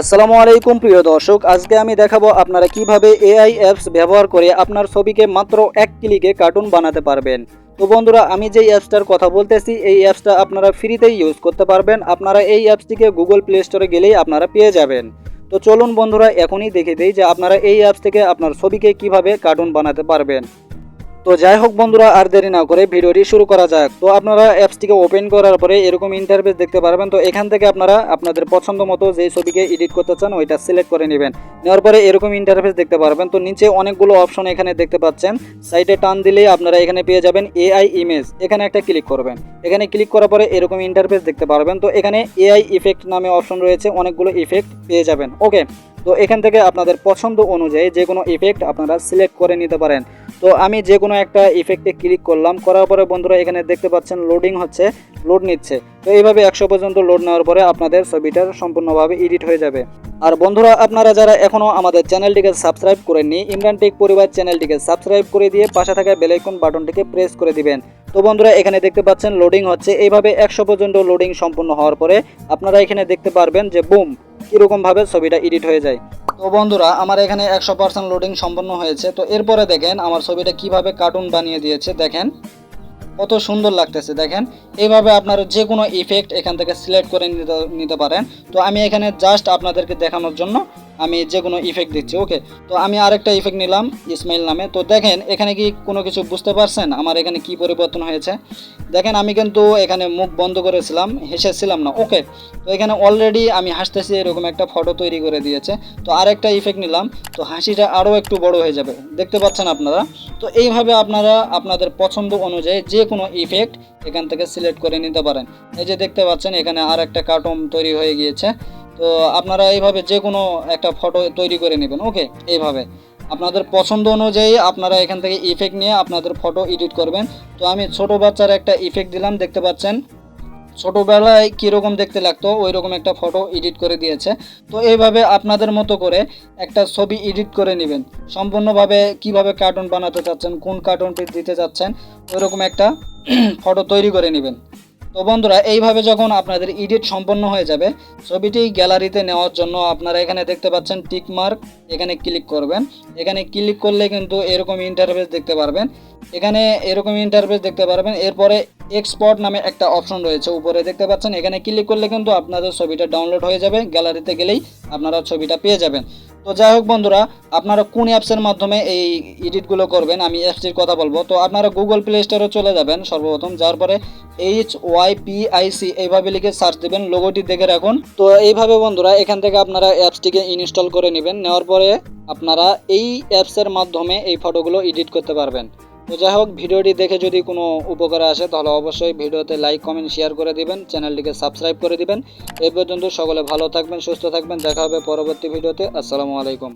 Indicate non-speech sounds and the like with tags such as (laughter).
আসসালামু আলাইকুম, প্রিয় দর্শক। আজকে আমি দেখাবো আপনারা কীভাবে এআই অ্যাপস ব্যবহার করে আপনার ছবিকে মাত্র এক ক্লিকে কার্টুন বানাতে পারবেন। তো বন্ধুরা, আমি যেই অ্যাপসটার কথা বলতেছি, এই অ্যাপসটা আপনারা ফ্রিতেই ইউজ করতে পারবেন। আপনারা এই অ্যাপসটিকে গুগল প্লে স্টোরে গেলেই আপনারা পেয়ে যাবেন। তো চলুন বন্ধুরা, এখনই দেখে দিই যে আপনারা এই অ্যাপস থেকে আপনার ছবিকে কীভাবে কার্টুন বানাতে পারবেন। তো যাই হোক বন্ধুরা, আর দেরি না করে ভিডিওটি শুরু করা যাক। তো আপনারা অ্যাপসটিকে ওপেন করার পরে এরকম ইন্টারফেস দেখতে পারবেন। তো এখান থেকে আপনারা আপনাদের পছন্দ মতো যেই ছবিকে এডিট করতে চান, ওইটা সিলেক্ট করে নেবেন। নেওয়ার পরে এরকম ইন্টারফেস দেখতে পারবেন। তো নিচে অনেকগুলো অপশন এখানে দেখতে পাচ্ছেন। সাইডে টান দিলেই আপনারা এখানে পেয়ে যাবেন এআই ইমেজ এখানে একটা ক্লিক করবেন। এখানে ক্লিক করার পরে এরকম ইন্টারফেস দেখতে পারবেন। তো এখানে এআই ইফেক্ট নামে অপশন রয়েছে। অনেকগুলো ইফেক্ট পেয়ে যাবেন। ওকে তো এখান থেকে আপনাদের পছন্দ অনুযায়ী যে কোনো ইফেক্ট আপনারা সিলেক্ট করে নিতে পারেন। তো আমি যে কোনো একটা ইফেক্টে ক্লিক করলাম, করার পরে বন্ধুরা এখানে দেখতে পাচ্ছেন লোডিং হচ্ছে লোড নিচ্ছে। তো এইভাবে একশো পর্যন্ত লোড নেওয়ার পরে আপনাদের ছবিটার সম্পূর্ণভাবে এডিট হয়ে যাবে। আর বন্ধুরা আপনারা যারা এখনও আমাদের চ্যানেলটিকে সাবস্ক্রাইব করেননি ইমরান টেক পরিবার চ্যানেলটিকে সাবস্ক্রাইব করে দিয়ে পাশে থাকা বেলাইকন বাটনটিকে প্রেস করে দিবেন। তো বন্ধুরা এখানে দেখতে পাচ্ছেন লোডিং হচ্ছে, এইভাবে একশো পর্যন্ত লোডিং সম্পূর্ণ হওয়ার পরে আপনারা এখানে দেখতে পারবেন যে বুম কীরকমভাবে ছবিটা এডিট হয়ে যায়। তো বন্ধুরা, আমার এখানে একশো পার্সেন্ট লোডিং সম্পন্ন হয়েছে। তো এরপরে দেখেন, আমার ছবিটা কীভাবে কার্টুন বানিয়ে দিয়েছে, দেখেন। কত সুন্দর লাগতেছে, দেখেন। এইভাবে আপনারা যে কোনো ইফেক্ট এখান থেকে সিলেক্ট করে নিতে নিতে পারেন। তো আমি এখানে জাস্ট আপনাদেরকে দেখানোর জন্য আমি যে কোনো ইফেক্ট দিচ্ছি ওকে তো আমি আরেকটা ইফেক্ট নিলাম ইসমাইল নামে। তো দেখেন, এখানে কি কোনো কিছু বুঝতে পারছেন? আমার এখানে কি পরিবর্তন হয়েছে? দেখেন, আমি কিন্তু এখানে মুখ বন্ধ করেছিলাম, হেসেছিলাম না ওকে তো এখানে অলরেডি আমি হাসতেছি, এরকম একটা ফটো তৈরি করে দিয়েছে। তো আরেকটা ইফেক্ট নিলাম, তো হাসিটা আরও একটু বড় হয়ে যাবে। দেখতে পাচ্ছেন আপনারা? তো এইভাবে আপনারা আপনাদের পছন্দ অনুযায়ী যে কোনো ইফেক্ট এখান থেকে সিলেক্ট করে নিতে পারেন। এই যে দেখতে পাচ্ছেন, এখানে আর একটা কার্টুন তৈরি হয়ে গিয়েছে। তো আপনারা এইভাবে যে কোনো একটা ফটো তৈরি করে নেবেন ওকে এইভাবে। আপনাদের পছন্দ অনুযায়ী আপনারা এখান থেকে ইফেক্ট নিয়ে আপনাদের ফটো এডিট করবেন। তো আমি ছোট বাচ্চার একটা ইফেক্ট দিলাম, দেখতে পাচ্ছেন? ছোটোবেলায় কীরকম দেখতে লাগতো ওই রকম একটা ফটো এডিট করে দিয়েছে। তো এইভাবে আপনাদের মতো করে একটা ছবি এডিট করে নেবেন। সম্পূর্ণভাবে কীভাবে কার্টুন বানাতে চাচ্ছেন, কোন কার্টুনটি দিতে চাচ্ছেন ওই রকম একটা (clears throat) ফটো তৈরি করে নেবেন। তো বন্ধুরা, এইভাবে যখন আপনাদের এডিট সম্পন্ন হয়ে যাবে, ছবিটি গ্যালারিতে নেওয়ার জন্য আপনারা এখানে দেখতে পাচ্ছেন টিক মার্ক এখানে ক্লিক করবেন। এখানে ক্লিক করলে কিন্তু এরকম ইন্টারফেস দেখতে পারবেন। এখানে এরকম ইন্টারফেস দেখতে পারবেন। এরপরে এক্সপোর্ট নামে একটা অপশন রয়েছে, উপরে দেখতে পাচ্ছেন। এখানে ক্লিক করলে কিন্তু আপনাদের ছবিটা ডাউনলোড হয়ে যাবে। গ্যালারিতে গেলেই আপনারা ছবিটা পেয়ে যাবেন। তো যাই হোক বন্ধুরা, আপনারা কোন অ্যাপসের মাধ্যমে এই এডিটগুলো করবেন? আমি অ্যাপসটির কথা বলব। তো আপনারা গুগল প্লে স্টোরে চলে যাবেন সর্বপ্রথম, যাওয়ার পরে H Y P I C এইভাবে লিখে সার্চ দেবেন লোগোটি দেখে রাখুন। তো এইভাবে বন্ধুরা, এখান থেকে আপনারা অ্যাপসটিকে ইনস্টল করে নেবেন। নেওয়ার পরে আপনারা এই অ্যাপসের মাধ্যমে এই ফটোগুলো এডিট করতে পারবেন। তো যাই হোক, ভিডিওটি দেখে যদি কোনো উপকার আসে, তাহলে অবশ্যই ভিডিওতে লাইক কমেন্ট শেয়ার করে দিবেন, চ্যানেলটিকে সাবস্ক্রাইব করে দিবেন। এই পর্যন্ত সকলে ভালো থাকবেন, সুস্থ থাকবেন, দেখা হবে পরবর্তী ভিডিওতে। আসসালামু আলাইকুম।